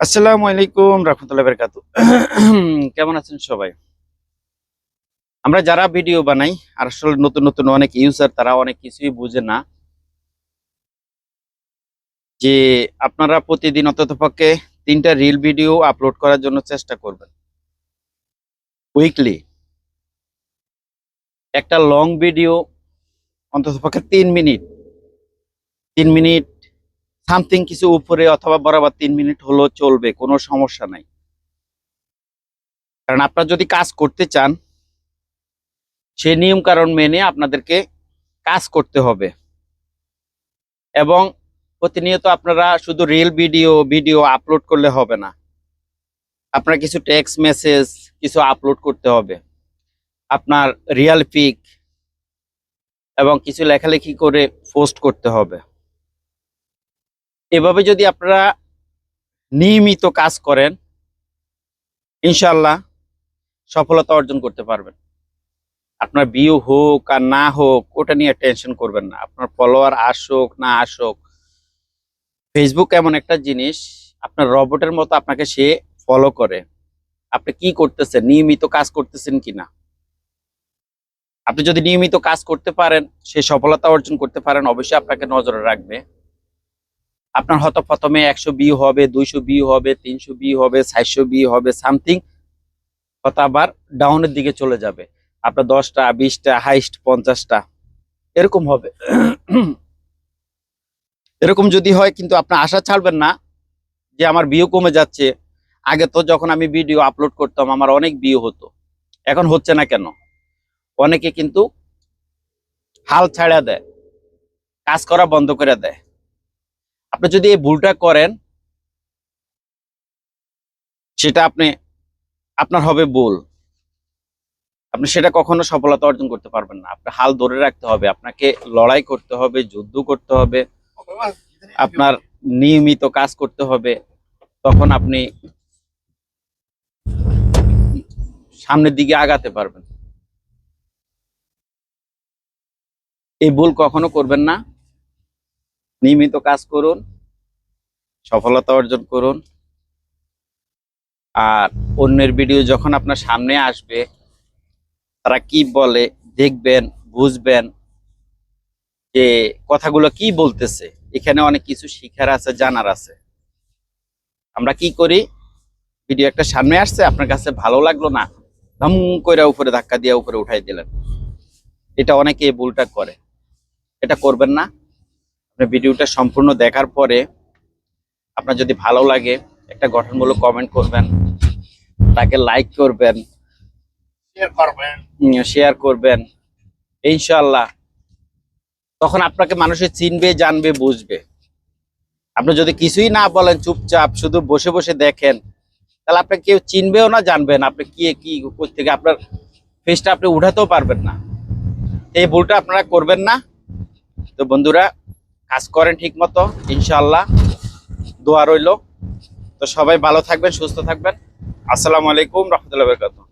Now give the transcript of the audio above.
আসসালামু আলাইকুম রহমতুল্লাহ বরকাত কেমন আছেন সবাই? আমরা যারা ভিডিও বানাই, আর আসলে নতুন নতুন অনেক ইউজার তারা অনেক কিছুই বুঝে না যে আপনারা প্রতিদিন অন্ততপক্ষে তিনটা রিল ভিডিও আপলোড করার জন্য চেষ্টা করবেন। উইকলি একটা লং ভিডিও অন্ততপক্ষে তিন মিনিট তিন মিনিট সামথিং কিছু উপরে অথবা বরাবর তিন মিনিট হলো চলবে, কোনো সমস্যা নাই। কারণ আপনারা যদি কাজ করতে চান, সে নিয়ম কারণ মেনে আপনাদেরকে কাজ করতে হবে। এবং প্রতিনিয়ত আপনারা শুধু রিল ভিডিও ভিডিও আপলোড করলে হবে না। আপনার কিছু টেক্সট মেসেজ কিছু আপলোড করতে হবে। আপনার রিয়াল পিক এবং কিছু লেখালেখি করে পোস্ট করতে হবে। এভাবে যদি আপনারা নিয়মিত কাজ করেন ইনশাল্লাহ সফলতা অর্জন করতে পারবেন। আপনার বিয়ে হোক আর না হোক, ওটা নিয়ে টেনশন করবেন না। আপনার ফলোয়ার আসুক, না আসুক ফেসবুক এমন একটা জিনিস, আপনার রবটের মতো আপনাকে সে ফলো করে। আপনি কি করতেছেন? নিয়মিত কাজ করতেছেন কিনা? আপনি যদি নিয়মিত কাজ করতে পারেন, সে সফলতা অর্জন করতে পারেন, অবশ্যই আপনাকে নজরে রাখবে। আপনার হয়তো প্রথমে একশো বি হবে, দুইশো বি হবে, তিনশো বি হবে, চারশো বি হবে, সামথিং হয়তো আবার ডাউনের দিকে চলে যাবে। আপনার দশটা, বিশটা, হাইস্ট পঞ্চাশটা, এরকম হবে। এরকম যদি হয় কিন্তু আপনি আশা ছাড়বেন না যে আমার বিয়ে কমে যাচ্ছে। আগে তো যখন আমি ভিডিও আপলোড করতাম, আমার অনেক বিয়ে হতো। এখন হচ্ছে না কেন? অনেকে কিন্তু হাল ছাড়া দেয়, কাজ করা বন্ধ করে দেয়। আপনি যদি এই ভুলটা করেন, সেটা আপনি, আপনার হবে ভুল। আপনি সেটা কখনো সফলতা অর্জন করতে পারবেন না। আপনার হাল ধরে রাখতে হবে, আপনাকে লড়াই করতে হবে, যুদ্ধ করতে হবে, আপনার নিয়মিত কাজ করতে হবে, তখন আপনি সামনের দিকে আগাতে পারবেন। এই ভুল কখনো করবেন না। নিয়মিত কাজ করুন, সফলতা অর্জন করুন। আর অন্যের ভিডিও যখন আপনার সামনে আসবে, তারা কি বলে, দেখবেন, বুঝবেন যে কথাগুলো কি বলতেছে। এখানে অনেক কিছু শিখার আছে, জানার আছে। আমরা কি করি? ভিডিও একটা সামনে আসছে, আপনার কাছে ভালো লাগল না, ধম করে উপরে ধাক্কা দিয়ে উপরে উঠাই দিলেন। এটা অনেকে ভুলটা করে। এটা করবেন না। ভিডিওটা সম্পূর্ণ দেখার পরে আপনার যদি ভালো লাগে একটা গঠনমূলক কমেন্ট করবেন তাকে লাইক করবেন শেয়ার করবেন। শেয়ার করবেন ইনশাল্লাহ তখন আপনাকে মানুষে চিনবে জানবে বুঝবে। আপনি যদি কিছুই না বলেন চুপচাপ শুধু বসে বসে দেখেন তাহলে আপনাকে কেউ চিনবেও না জানবেন আপনি কি কি থেকে আপনার ফেসটা আপনি উঠাতেও পারবেন না। এই ভুলটা আপনারা করবেন না। তো বন্ধুরা কাজ করেন ঠিক মতো ইনশাল্লাহ দোয়া রইল। তো সবাই ভালো থাকবেন, সুস্থ থাকবেন। আসসালামু আলাইকুম, রহমতুল্লাহ বরকাতুহ।